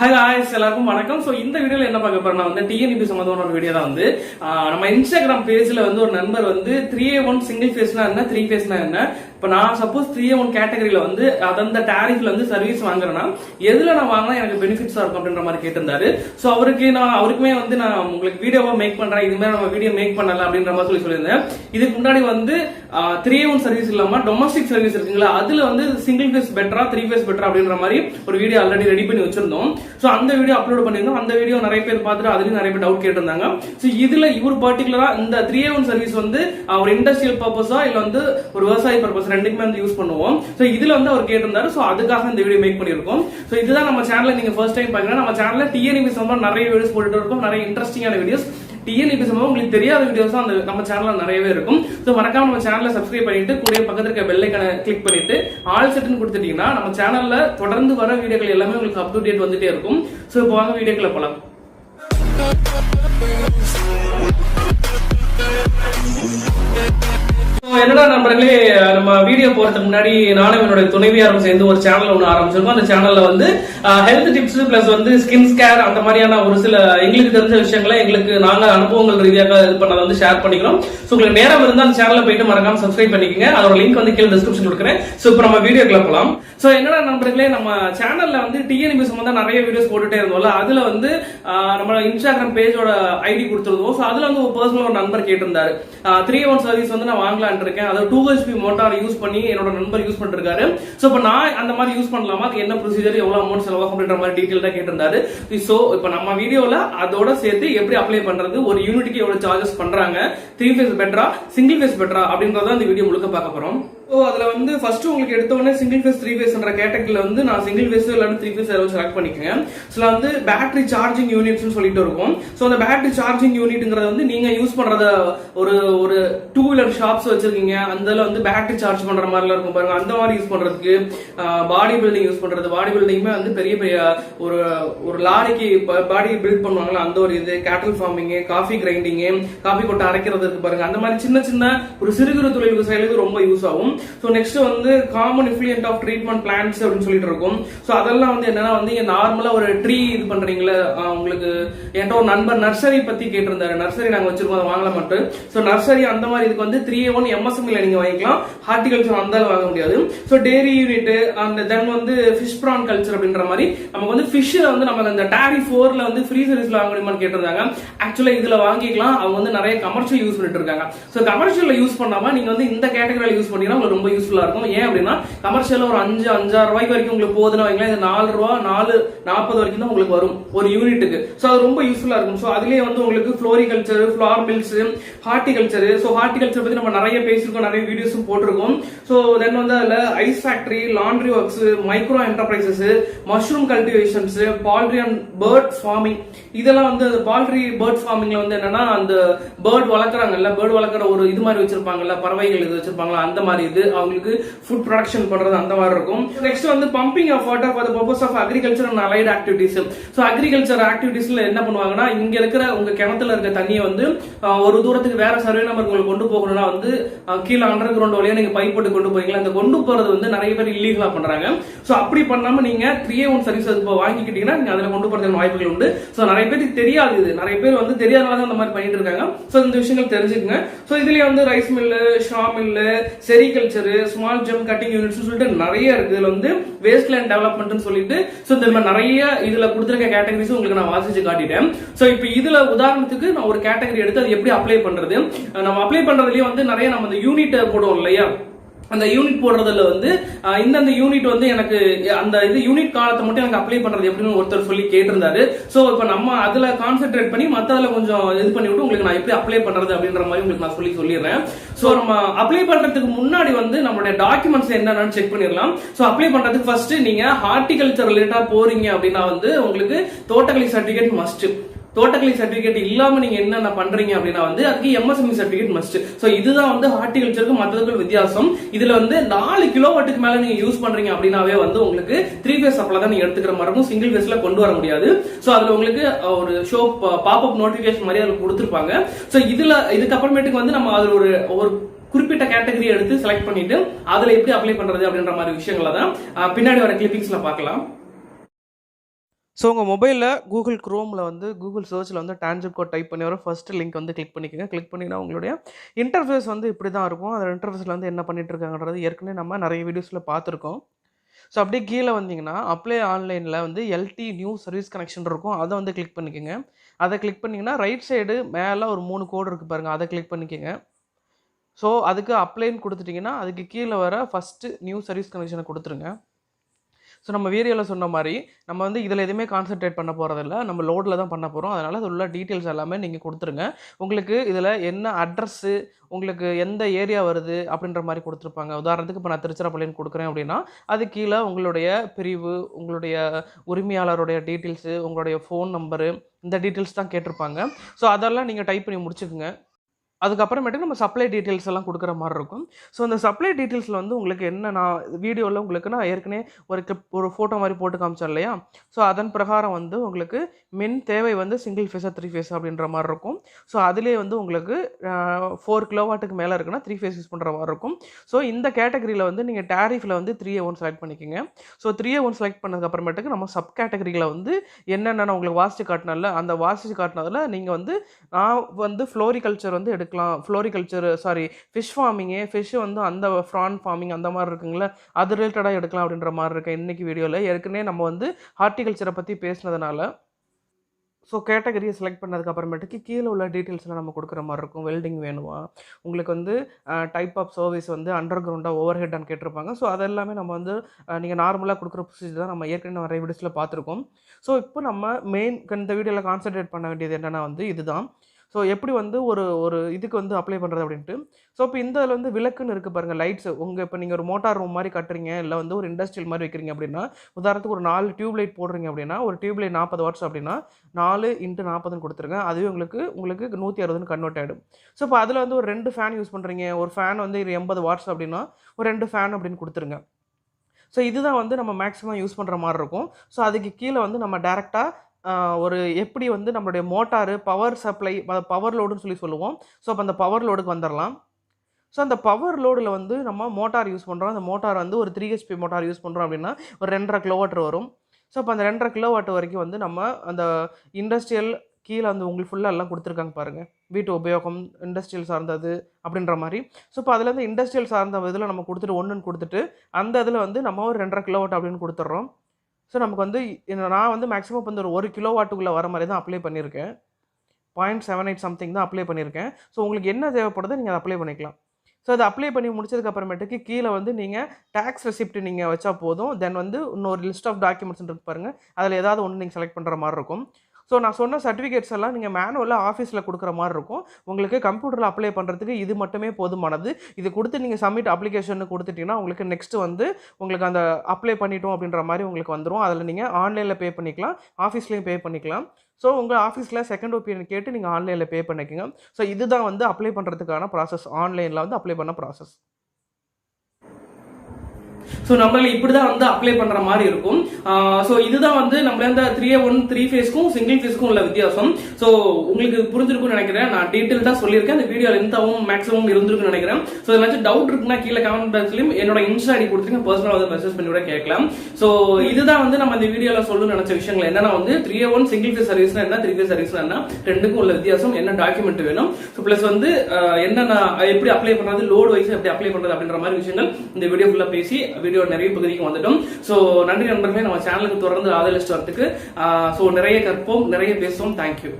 Hello guys எல்லாருக்கும் வணக்கம். So இந்த வீடியோவில் என்ன பார்க்க போறேன்னா வந்து டிஎன்இபி சம்மந்தமான ஒரு வீடியோ தான் வந்து. நம்ம இன்ஸ்டாகிராம் பேஜில் வந்து ஒரு நண்பர் வந்து த்ரீ ஏ ஒன் சிங்கிள் ஃபேஸ்னா என்ன? த்ரீ ஃபேஸ்னா என்ன? இப்போ நான் சப்போஸ் த்ரீ ஏ ஒன் கேட்டகரியில வந்து அந்தந்த டேரிஃப்ல வந்து சர்வீஸ் வாங்குறேன்னா எதுல நான் வாங்கினா எனக்கு பெனிஃபிட்ஸா இருக்கும் அப்படின்ற மாதிரி கேட்டிருந்தாரு. ஸோ அவருக்கு நான் அவருக்குமே வந்து நான் உங்களுக்கு வீடியோவா மேக் பண்றேன் இது மாதிரி நம்ம வீடியோ மேக் பண்ணல அப்படின்ற மாதிரி சொல்லி சொல்லியிருந்தேன். இதுக்கு முன்னாடி வந்து த்ரீ ஒன் சர்வீஸ் இல்லாம டொமஸ்டிக் சர்வீஸ் இருக்குங்களா அதுல வந்து சிங்கிள் ஃபேஸ் பெட்டரா த்ரீ ஃபேஸ் பெட்டரா அப்படின்ற மாதிரி ஒரு வீடியோ ஆல்ரெடி ரெடி பண்ணி வச்சிருந்தோம். ஸோ அந்த வீடியோ அப்லோட் பண்ணியிருந்தோம். அந்த வீடியோ நிறைய பேர் பார்த்துட்டு அதுலயும் நிறைய பேர் டவுட் கேட்டிருந்தாங்க. ஸோ இதுல இவர் பர்டிகுலரா இந்த த்ரீ ஒன் சர்வீஸ் வந்து ஒரு இண்டஸ்ட்ரியல் பர்பஸா இல்ல வந்து ஒரு விவசாய பர்பஸ் ரெண்டுக்குமே வந்து யூஸ் பண்ணுவோம். ஸோ இதுல வந்து அவர் கேட்டிருந்தாரு. ஸோ அதுக்காக இந்த வீடியோ மேக் பண்ணியிருக்கோம். ஸோ இதுதான் நம்ம சேனலில் நீங்க ஃபர்ஸ்ட் டைம் பாக்குறீங்க நம்ம சேனலில் டிஎன்இபி சம்பந்தம் நிறைய வீடியோஸ் போட்டுட்டு இருக்கோம். நிறைய இன்ட்ரெஸ்டிங்கான வீடியோஸ் டிஎன்இபி சம்பந்தம் உங்களுக்கு தெரியாத வீடியோஸ் அந்த நம்ம சேனல்ல நிறையவே இருக்கும். ஸோ மறக்காம நம்ம சேனலை சப்ஸ்கிரைப் பண்ணிட்டு கூட பக்கத்தில் இருக்க பெல்லைக்கான கிளிக் பண்ணிட்டு ஆல் செட்னு கொடுத்துட்டீங்கன்னா நம்ம சேனல்ல தொடர்ந்து வர வீடியோக்கள் எல்லாமே உங்களுக்கு அப் டு டேட் வந்துட்டே இருக்கும். ஸோ இப்போ வாங்க வீடியோக்களை போலாம். So, என்னடா நண்பர்களே நம்ம வீடியோ போறதுக்கு முன்னாடி நானும் என்னுடைய துணைவியாரும் சேர்ந்து ஒரு சேனல் ஒன்று ஆரம்பிச்சிருக்கோம். அந்த சேனல்ல வந்து ஹெல்த் டிப்ஸ் பிளஸ் வந்து ஸ்கின் ஸ்கேர் அந்த மாதிரியான ஒரு சில எங்களுக்கு தெரிஞ்ச விஷயங்களை எங்களுக்கு நாங்க அனுபவங்கள் ரீதியாக இது பண்ணதை வந்து ஷேர் பண்ணிக்கிறோம். ஸோ உங்களுக்கு நேரம் இருந்தால் அந்த சேனல்ல போயிட்டு மறக்காம சப்ஸ்கிரைப் பண்ணிக்கங்க. அதோட லிங்க் வந்து கீழே டிஸ்கிரிப்ஷன் கொடுக்குறேன். ஸோ இப்போ நம்ம வீடியோக்குள்ள போகலாம் ஸோ என்னடா நண்பர்களே நம்ம சேனல்ல வந்து டிஎன்பி சம்மந்தம் நிறைய வீடியோஸ் போட்டுட்டே இருந்தோம்ல. அதுல வந்து நம்ம இன்ஸ்டாகிராம் பேஜோட ஐடி கொடுத்துருந்தோம். ஸோ அதுல வந்து ஒரு பர்சனல் ஒரு நண்பர் கேட்டிருந்தாரு. த்ரீ ஒன் சர்வீஸ் வந்து நான் வாங்கலாம்னு இருக்கேன் அதாவது டூ ஹெச்பி மோட்டார் யூஸ் பண்ணி என்னோட நண்பர் யூஸ் பண்ணிருக்காரு. ஸோ இப்போ நான் அந்த மாதிரி யூஸ் பண்ணலாமா? அது என்ன ப்ரொசீஜர் எவ்வளோ அமௌண்ட் செலவாகும் அப்படின்ற மாதிரி டீட்டெயில் கேட்டிருந்தாரு. ஸோ இப்போ நம்ம வீடியோல அதோட சேர்த்து எப்படி அப்ளை பண்றது? ஒரு யூனிட்டுக்கு எவ்வளோ சார்ஜஸ் பண்றாங்க? த்ரீ ஃபேஸ் பெட்டரா சிங்கிள் ஃபேஸ் பெட்டரா அப்படின்றத இந்த வீடியோ முழுக்க பார்க்க போகிறோம் ஸோ அதில் வந்து ஃபர்ஸ்ட் உங்களுக்கு எடுத்த உடனே சிங்கிள் ஃபேஸ் த்ரீ ஃபேஸ்ன்ற கேட்டகரியில் வந்து நான் சிங்கிள் ஃபேஸ் இல்லைன்னா த்ரீ ஃபேஸ் எதாவது செலக்ட் பண்ணிக்கிறேன். ஸோ வந்து பேட்டரி சார்ஜிங் யூனிட்ஸ்னு சொல்லிட்டு இருக்கும். ஸோ அந்த பேட்டரி சார்ஜிங் யூனிட்ங்கிறது வந்து நீங்கள் யூஸ் பண்ணுறத ஒரு ஒரு டூ வீலர் ஷாப்ஸ் வச்சிருக்கீங்க. அந்த வந்து பேட்டரி சார்ஜ் பண்ணுற மாதிரிலாம் இருக்கும் பாருங்க. அந்த மாதிரி யூஸ் பண்ணுறதுக்கு பாடி பில்டிங் யூஸ் பண்ணுறது பாடி பில்டிங்குமே வந்து பெரிய பெரிய ஒரு ஒரு லாரிக்கு பாடி பில்ட் பண்ணுவாங்களா அந்த ஒரு இது கேட்டல் ஃபார்மிங்கு காஃபி கிரைண்டிங்கு காஃபி கொட்டை அரைக்கிறது இருக்கு பாருங்க. அந்த மாதிரி சின்ன சின்ன ஒரு சிறு குறு தொழில் விவசாயிகளுக்கு ரொம்ப யூஸ் ஆகும். ஸோ நெக்ஸ்ட் வந்து common influent of treatment plans அப்படின்னு சொல்லிட்டு இருக்கும். ஸோ அதெல்லாம் வந்து என்னன்னா வந்து இங்க நார்மலா ஒரு ட்ரீ இது பண்றீங்களா உங்களுக்கு என்கிட்ட ஒரு நண்பர் நர்சரி பத்தி கேட்டிருந்தாரு. நர்சரி நாங்கள் வச்சிருக்கோம் அதை வாங்கல மட்டும். ஸோ நர்சரி அந்த மாதிரி இதுக்கு வந்து த்ரீ ஒன் எம்எஸ்எம்ல நீங்க வாங்கிக்கலாம். ஹார்டிகல்ச்சர் வந்தாலும் வாங்க முடியாது. ஸோ டெய்ரி யூனிட் அந்த தென் வந்து ஃபிஷ் ப்ரான் கல்ச்சர் அப்படின்ற மாதிரி நமக்கு வந்து ஃபிஷ்ஷில் வந்து நம்ம அந்த டேரி ஃபோர்ல வந்து ஃப்ரீ சர்வீஸ்ல வாங்க முடியுமான்னு கேட்டிருந்தாங்க. ஆக்சுவலாக இதுல வாங்கிக்கலாம். அவங்க வந்து நிறைய கமர்ஷியல் யூஸ் பண்ணிட்டு இருக்காங்க. ஸோ கமர்ஷியலில் யூஸ் பண்ணாம நீங்க வந்து இந்த கேட்டகரியில் யூஸ் பண்ணீங்கன்னா உங்களுக்கு ரொம்ப யூஸ்ஃபுல்லா இருக்கும். ஏன் அப்படின்னா கமர்ஷியல் ஒரு அஞ்சு அஞ்சாறு ரூபாய்க்கு வரைக்கும் உங்களுக்கு போகுதுன்னு வைங்களேன் இது நாலு ரூபா நாலு நாற்பது வரைக்கும் தான் உங்களுக்கு வரும் ஒரு யூனிட்டுக்கு ஸோ அது ரொம்ப யூஸ்ஃபுல்லா இருக்கும். ஸோ அதுலயே வந்து உங்களுக்கு floriculture flour mills horticulture so horticulture பத்தி நம்ம நிறைய பேசியிருக்கோம் நிறைய வீடியோஸும் போட்டிருக்கோம். ஸோ தென் வந்து அதுல ice factory laundry works micro enterprises mushroom cultivations poultry and bird farming இதெல்லாம் வந்து பால்ட்ரி பேர்ட் ஃபார்மிங்ல வந்து என்னன்னா அந்த பேர்ட் வளர்க்குறாங்கல்ல பேர்ட் வளர்க்குற ஒரு இது மாதிரி வச்சிருப்பாங்கல்ல பறவைகள் இது வச்சிருப்பாங்களா அந்த மாதிரி இது. அவங்களுக்கு ஃபுட் ப்ரொடக்ஷன் பண்றது அந்த மாதிரி இருக்கும். நெக்ஸ்ட் வந்து pumping of water for purpose of agriculture and allied activities so agriculture ஆக்டிவிட்டிஸ்ல என்ன பண்ணுவாங்கன்னா இங்க இருக்கிற உங்க கிணத்துல இருக்க தண்ணியை வந்து ஒரு தூரத்துக்கு வேற சர்வே நம்பர் உங்களுக்கு கொண்டு போகணும்னா வந்து கீழே அண்டர் கிரவுண்ட் வழியா நீங்க பைப் போட்டு கொண்டு போவீங்களா அந்த கொண்டு போறது வந்து நிறைய பேர் இல்லீகலா பண்றாங்க. ஸோ அப்படி பண்ணாம நீங்க த்ரீ ஒன் சர்வீஸ் இப்போ வாங்கிக்கிட்டீங்கன்னா நீங்க அதில் கொண்டு போறதுக்கு வாய்ப்புகள் உண்டு. ஸோ நிறைய பேருக்கு தெரியாது இது. நிறைய பேர் வந்து தெரியாதனால தான் அந்த மாதிரி பண்ணிட்டு இருக்காங்க. ஸோ இந்த விஷயங்கள் தெரிஞ்சுக்கங்க. ஸோ இதுலயே வந்து rice mill saw mill செரிக்கல் agriculture small gem cutting units சொல்லிட்டு நிறைய இருக்கு. இதுல வந்து வேஸ்ட் லேண்ட் டெவலப்மெண்ட் சொல்லிட்டு ஸோ இந்த மாதிரி நிறைய இதுல கொடுத்துருக்க கேட்டகரிஸ் உங்களுக்கு நான் வாசிச்சு காட்டிட்டேன். ஸோ இப்போ இதுல உதாரணத்துக்கு நான் ஒரு கேட்டகரி எடுத்து அது எப்படி அப்ளை பண்றது? நம்ம அப்ளை பண்றதுலயே வந்து நிறைய நம்ம இந்த யூனிட் போடுவோம் இல்லையா? அந்த யூனிட் போடுறதுல வந்து இந்தந்த யூனிட் வந்து எனக்கு அந்த இது யூனிட் காலத்தை மட்டும் எனக்கு அப்ளை பண்றது எப்படின்னு ஒருத்தர் சொல்லி கேட்டிருந்தாரு. ஸோ இப்போ நம்ம அதுல கான்சென்ட்ரேட் பண்ணி மற்றதில் கொஞ்சம் இது பண்ணி விட்டு உங்களுக்கு நான் எப்படி அப்ளை பண்றது அப்படின்ற மாதிரி உங்களுக்கு நான் சொல்லி சொல்லிடுறேன். ஸோ நம்ம அப்ளை பண்றதுக்கு முன்னாடி வந்து நம்மளுடைய டாக்குமெண்ட்ஸ் என்னென்னு செக் பண்ணிடலாம். ஸோ அப்ளை பண்றதுக்கு ஃபர்ஸ்ட் நீங்க ஹார்டிகல்ச்சர் ரிலேட்டா போறீங்க அப்படின்னா வந்து உங்களுக்கு தோட்டக்கலை சர்டிஃபிகேட் மஸ்ட் தோட்டக்கலை சர்டிபிகேட் இல்லாம நீங்க என்னென்ன பண்றீங்க அப்படின்னா வந்து அதுக்கு எம்எஸ்எம்இ சர்டிபிகேட் மஸ்ட் சோ இதுதான் வந்து ஹார்டிகல்ச்சருக்கு மற்றதுக்கும் வித்தியாசம். இதுல வந்து நாலு கிலோ வாட்டுக்கு மேல நீங்க யூஸ் பண்றீங்க அப்படின்னாவே வந்து உங்களுக்கு த்ரீ ஃபேஸ் சப்ளை தான் நீங்கள் எடுத்துக்கிற மாதிரி இருக்கும். சிங்கிள் ஃபேஸ்ல கொண்டு வர முடியாது. சோ அதுல உங்களுக்கு ஒரு ஷோ பாப் அப் நோட்டிபிகேஷன் மாதிரி அதுல கொடுத்துருப்பாங்க. சோ இதுல இதுக்கப்புறமேட்டுக்கு வந்து நம்ம அதுல ஒரு ஒரு குறிப்பிட்ட கேட்டகரி எடுத்து செலக்ட் பண்ணிட்டு அதுல எப்படி அப்ளை பண்றது அப்படின்ற மாதிரி விஷயங்களை தான் பின்னாடி வர கிளிப்பிங்ஸ்ல பார்க்கலாம். ஸோ உங்கள் மொபைலில் கூகுள் க்ரோமில் வந்து கூகுள் சர்ச்சில் வந்து டான்ஜிப் கோட் டைப் பண்ணி வர ஃபஸ்ட்டு லிங்க் வந்து கிளிக் பண்ணிக்கோங்க. கிளிக் பண்ணிங்கன்னா உங்களுடைய இன்டர்ஃபேஸ் வந்து இப்படி தான் இருக்கும் அந்த இன்டர்ஃபேஸில் வந்து என்ன பண்ணிகிட்ருக்காங்கன்றது ஏற்கனவே நம்ம நிறைய வீடியோஸில் பார்த்துருக்கோம். ஸோ அப்படியே கீழே வந்தீங்கன்னா அப்ளை ஆன்லைனில் வந்து எல்டி நியூ சர்வீஸ் கனெக்ஷன் இருக்கும். அதை வந்து கிளிக் பண்ணிக்கோங்க. அதை கிளிக் பண்ணிங்கன்னா ரைட் சைடு மேலே ஒரு மூணு கோடு இருக்குது பாருங்கள் அதை கிளிக் பண்ணிக்கோங்க. ஸோ அதுக்கு அப்ளைன்னு கொடுத்துட்டிங்கன்னா அதுக்கு கீழே வர ஃபஸ்ட்டு நியூ சர்வீஸ் கனெக்ஷனை கொடுத்துருங்க. ஸோ நம்ம வீடியோவில் சொன்ன மாதிரி நம்ம வந்து இதில் எதுவுமே கான்சென்ட்ரேட் பண்ண போகிறதில்ல நம்ம லோடில் தான் பண்ண போகிறோம் அதனால் அது உள்ள டீட்டெயில்ஸ் எல்லாமே நீங்கள் கொடுத்துருங்க. உங்களுக்கு இதில் என்ன அட்ரஸ்ஸு உங்களுக்கு எந்த ஏரியா வருது அப்படின்ற மாதிரி கொடுத்துருப்பாங்க. உதாரணத்துக்கு இப்போ நான் திருச்சிராப்பள்ளின்னு கொடுக்குறேன் அப்படின்னா அது கீழே உங்களுடைய பிரிவு உங்களுடைய உரிமையாளருடைய டீட்டெயில்ஸு உங்களுடைய ஃபோன் நம்பரு இந்த டீட்டெயில்ஸ் தான் கேட்டிருப்பாங்க. ஸோ அதெல்லாம் நீங்கள் டைப் பண்ணி முடிச்சுக்குங்க. அதுக்கப்புறமேட்டு நம்ம சப்ளை டீட்டெயில்ஸ் எல்லாம் கொடுக்குற மாதிரி இருக்கும். ஸோ அந்த சப்ளை டீட்டெயில்ஸில் வந்து உங்களுக்கு என்ன நான் வீடியோவில் உங்களுக்கு நான் ஏற்கனவே ஒரு கிளிப் ஒரு ஃபோட்டோ மாதிரி போட்டு காமிச்சேன் இல்லையா? ஸோ அதன் பிரகாரம் வந்து உங்களுக்கு மின் தேவை வந்து சிங்கிள் ஃபேஸாக த்ரீ ஃபேஸ் அப்படின்ற மாதிரி இருக்கும். ஸோ அதுலேயே வந்து உங்களுக்கு ஃபோர் கிலோவாட்டுக்கு மேலே இருக்குன்னா த்ரீ ஃபேஸ் யூஸ் பண்ணுற மாதிரி இருக்கும். ஸோ இந்த கேட்டகரியில் வந்து நீங்கள் டேரிஃபில் வந்து த்ரீ ஏ ஒன் செலக்ட் பண்ணிக்கோங்க. ஸோ த்ரீ ஒன் செலக்ட் பண்ணதுக்கப்புறமேட்டுக்கு நம்ம சப் கேட்டகரியில் வந்து என்னென்ன உங்களுக்கு வாசிச்சு காட்டினால அந்த வாசிச்சு காட்டினதில் நீங்கள் வந்து நான் வந்து ஃப்ளோரிகல்ச்சர் வந்து எடுக்கலாம் floriculture sorry fish farming fish வந்து அந்த ஃப்ரான் ஃபார்மிங் அந்த மாதிரி இருக்குங்களே அது ரிலேட்டடாக எடுக்கலாம் அப்படின்ற மாதிரி இருக்கேன் இன்றைக்கி வீடியோவில் ஏற்கனவே நம்ம வந்து ஹார்டிகல்ச்சரை பற்றி பேசினதுனால ஸோ கேட்டகரியை செலக்ட் பண்ணதுக்கப்புறமேட்டுக்கு கீழே உள்ள டீட்டெயில்ஸ்லாம் நம்ம கொடுக்குற மாதிரி இருக்கும். வெல்டிங் வேணுமா? உங்களுக்கு வந்து டைப் ஆஃப் சர்வீஸ் வந்து அண்டர் கிரவுண்டாக ஓவர் ஹெட்டான்னு கேட்டிருப்பாங்க. ஸோ அதெல்லாமே நம்ம வந்து நீங்கள் நார்மலாக கொடுக்குற ப்ரொசீஜர் தான் நம்ம ஏற்கனவே நிறைய வீடியோஸில் பார்த்துருக்கோம். ஸோ இப்போ நம்ம மெயின் இந்த வீடியோவில் கான்சென்ட்ரேட் பண்ண வேண்டியது என்னென்னா வந்து இதுதான். ஸோ எப்படி வந்து ஒரு ஒரு இதுக்கு வந்து அப்ளை பண்ணுறது அப்படின்ட்டு? ஸோ இப்போ இந்த இதில் வந்து விளக்குன்னு இருக்குது பாருங்கள் லைட்ஸ் உங்கள் இப்போ நீங்கள் ஒரு மோட்டார் ரூம் மாதிரி கட்டுறீங்க இல்லை வந்து ஒரு இண்டஸ்ட்ரியல் மாதிரி வைக்கிறீங்க அப்படின்னா உதாரணத்துக்கு ஒரு நாலு டியூப் லைட் போடுறீங்க அப்படின்னா ஒரு டியூப் லைட் நாற்பது வாட்ஸ் அப்படின்னா நாலு இன்ட்டு நாற்பதுன்னு கொடுத்துருங்க. அதுவே உங்களுக்கு உங்களுக்கு நூற்றி அறுபதுன்னு கன்வெர்ட் ஆகிடும் ஸோ இப்போ அதில் வந்து ஒரு ரெண்டு ஃபேன் யூஸ் பண்ணுறீங்க ஒரு ஃபேன் வந்து இது எண்பது வாட்ஸ் அப்படின்னா ஒரு ரெண்டு ஃபேன் அப்படின்னு கொடுத்துருங்க. ஸோ இதுதான் வந்து நம்ம மேக்ஸிமம் யூஸ் பண்ணுற மாதிரி இருக்கும். ஸோ அதுக்கு கீழே வந்து நம்ம டேரெக்டாக ஒரு எப்படி வந்து நம்மளுடைய மோட்டாரு பவர் சப்ளை பவர் லோடுன்னு சொல்லி சொல்லுவோம். ஸோ அப்போ அந்த பவர் லோடுக்கு வந்துடலாம் ஸோ அந்த பவர் லோடில் வந்து நம்ம மோட்டார் யூஸ் பண்ணுறோம் அந்த மோட்டார் வந்து ஒரு த்ரீ ஹெச்பி மோட்டார் யூஸ் பண்ணுறோம் அப்படின்னா ஒரு ரெண்டரை கிலோவாட்டர் வரும். ஸோ அப்போ அந்த ரெண்டரை கிலோவாட் வரைக்கும் வந்து நம்ம அந்த இண்டஸ்ட்ரியல் கீழே வந்து உங்களுக்கு ஃபுல்லாக எல்லாம் கொடுத்துருக்காங்க பாருங்கள் வீட்டு உபயோகம் இண்டஸ்ட்ரியல் சார்ந்தது அப்படின்ற மாதிரி. ஸோ இப்போ அதில் வந்து இண்டஸ்ட்ரியல் சார்ந்த இதில் நம்ம கொடுத்துட்டு ஒன்றுன்னு கொடுத்துட்டு அந்த இதில் வந்து நம்ம ஒரு ரெண்டரை கிலோவாட் அப்படின்னு கொடுத்துட்றோம் ஸோ நமக்கு வந்து நான் வந்து மேக்ஸிமம் இப்போ வந்து ஒரு ஒரு கிலோ வாட்டுக்குள்ளே வர மாதிரி தான் அப்ளை பண்ணியிருக்கேன். பாயிண்ட் செவன் எயிட் சம்திங் தான் அப்ளை பண்ணியிருக்கேன். ஸோ உங்களுக்கு என்ன தேவைப்படுதோ நீங்கள் அதை அப்ளை பண்ணிக்கலாம். ஸோ அதை அப்ளை பண்ணி முடிச்சதுக்கப்புறமேட்டுக்கு கீழே வந்து நீங்கள் டேக்ஸ் ரெசிப்ட் நீங்கள் வச்சா போதும். தென் வந்து இன்னொரு லிஸ்ட் ஆஃப் டாக்குமெண்ட்ஸ் இருக்கு பாருங்கள் அதில் ஏதாவது ஒன்று நீங்கள் செலக்ட் பண்ணுற மாதிரி இருக்கும். ஸோ நான் சொன்ன சர்டிஃபிகேட்ஸ் எல்லாம் நீங்கள் மேனுவலாக ஆஃபீஸில் கொடுக்குற மாதிரி இருக்கும். உங்களுக்கு கம்ப்யூட்டரில் அப்ளை பண்ணுறதுக்கு இது மட்டுமே போதுமானது. இது கொடுத்து நீங்கள் சப்மிட் அப்ளிகேஷன் கொடுத்துட்டீங்கன்னா உங்களுக்கு நெக்ஸ்ட் வந்து உங்களுக்கு அந்த அப்ளை பண்ணிட்டோம் அப்படின்ற மாதிரி உங்களுக்கு வந்துடும் அதில் நீங்கள் ஆன்லைனில் பே பண்ணிக்கலாம். ஆஃபீஸ்லேயும் பே பண்ணிக்கலாம். ஸோ உங்கள் ஆஃபீஸில் செகண்ட் ஒப்பீனியன் கேட்டு நீங்கள் ஆன்லைனில் பே பண்ணிக்கோங்க. ஸோ இதுதான் வந்து அப்ளை பண்ணுறதுக்கான ப்ராசஸ் ஆன்லைனில் வந்து அப்ளை பண்ண ப்ராசஸ் ஸோ நம்மள இப்படி தான் வந்து அப்ளை பண்ற மாதிரி இருக்கும். ஸோ இதுதான் வந்து நம்ம இந்த த்ரீ ஒன் த்ரீ ஃபேஸ்க்கும் சிங்கிள் ஃபேஸ்க்கும் உள்ள வித்தியாசம். ஸோ உங்களுக்கு புரிஞ்சிருக்கும்னு நினைக்கிறேன். நான் டீட்டெயில் தான் சொல்லியிருக்கேன். அந்த வீடியோ லென்த்தாகவும் மேக்ஸிமம் இருந்திருக்குன்னு நினைக்கிறேன். ஸோ ஏதாச்சும் டவுட் இருக்குன்னா கீழே கமெண்ட் பாக்ஸ்லையும் என்னோட இன்ஸ்டா ஐடி கொடுத்துருங்க. பர்சனலாக வந்து மெசேஜ் பண்ணி கூட கேட்கலாம். ஸோ இதுதான் வந்து நம்ம இந்த வீடியோவில் சொல்லணும்னு நினைச்ச விஷயங்கள். என்னன்னா வந்து த்ரீ ஒன் சிங்கிள் ஃபேஸ் சர்வீஸ்னா என்ன? த்ரீ ஃபேஸ் சர்வீஸ்னா என்ன? ரெண்டுக்கும் உள்ள வித்தியாசம். என்ன டாக்குமெண்ட் வேணும்? ஸோ ப்ளஸ் வந்து என்னென்ன எப்படி அப்ளை பண்ணுறது லோடு வைஸ் எப்படி அப்ளை பண்ணுறது அப்படின்ற மாதிரி விஷயங்கள் இந்த வீடியோ ஃபுல்லாக பேசி வீடியோ நிறைய பகுதிக்கு வந்துட்டோம். ஸோ நன்றி நண்பர்களே நம்ம சேனலுக்கு தொடர்ந்து ஆதரிச்சுட்டு வரதுக்கு ஸோ நிறைய கற்போம் நிறைய பேசுவோம். தேங்க்யூ